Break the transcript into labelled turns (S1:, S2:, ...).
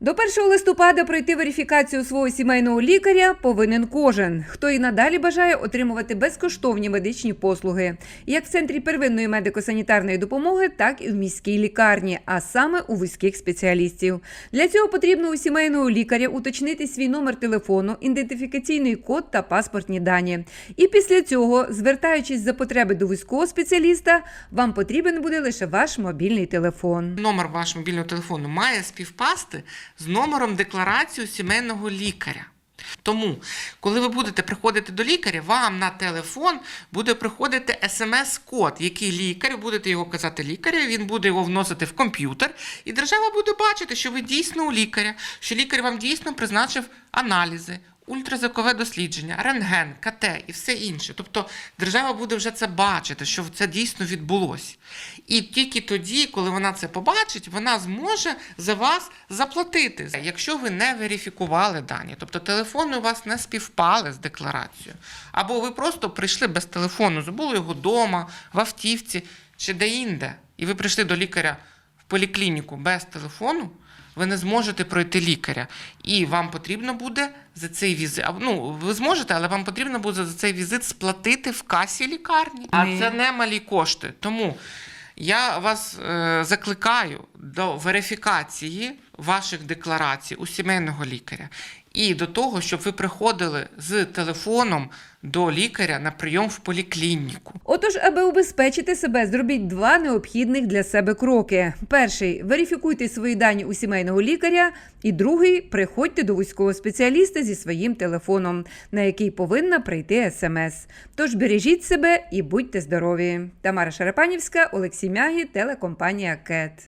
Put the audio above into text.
S1: До 1 листопада пройти верифікацію свого сімейного лікаря повинен кожен, хто і надалі бажає отримувати безкоштовні медичні послуги, як в центрі первинної медико-санітарної допомоги, так і в міській лікарні, а саме у вузьких спеціалістів. Для цього потрібно у сімейного лікаря уточнити свій номер телефону, ідентифікаційний код та паспортні дані. І після цього, звертаючись за потреби до вузького спеціаліста, вам потрібен буде лише ваш мобільний телефон.
S2: Номер вашого мобільного телефону має співпасти з номером декларації сімейного лікаря. Тому, коли ви будете приходити до лікаря, вам на телефон буде приходити смс-код, який лікар, будете його казати лікарю, він буде його вносити в комп'ютер, і держава буде бачити, що ви дійсно у лікаря, що лікар вам дійсно призначив аналізи, ультразвукове дослідження, рентген, КТ і все інше. Тобто держава буде вже це бачити, що це дійсно відбулося. І тільки тоді, коли вона це побачить, вона зможе за вас заплатити. Якщо ви не верифікували дані, тобто телефони у вас не співпали з декларацією, або ви просто прийшли без телефону, забули його вдома, в автівці чи де-інде, і ви прийшли до лікаря поліклініку без телефону, ви не зможете пройти лікаря. І вам потрібно буде за цей візит. Ну, ви зможете, але вам потрібно буде за цей візит сплатити в касі лікарні. А це не малі кошти. Тому я вас е, закликаю до верифікації ваших декларацій у сімейного лікаря і до того, щоб ви приходили з телефоном до лікаря на прийом в поліклініку.
S1: Отож, аби убезпечити себе, зробіть два необхідних для себе кроки: перший верифікуйте свої дані у сімейного лікаря, і другий приходьте до вузького спеціаліста зі своїм телефоном, на який повинна прийти смс. Тож бережіть себе і будьте здорові. Тамара Шарапанівська, Олексій Мягі, телекомпанія КЕТ.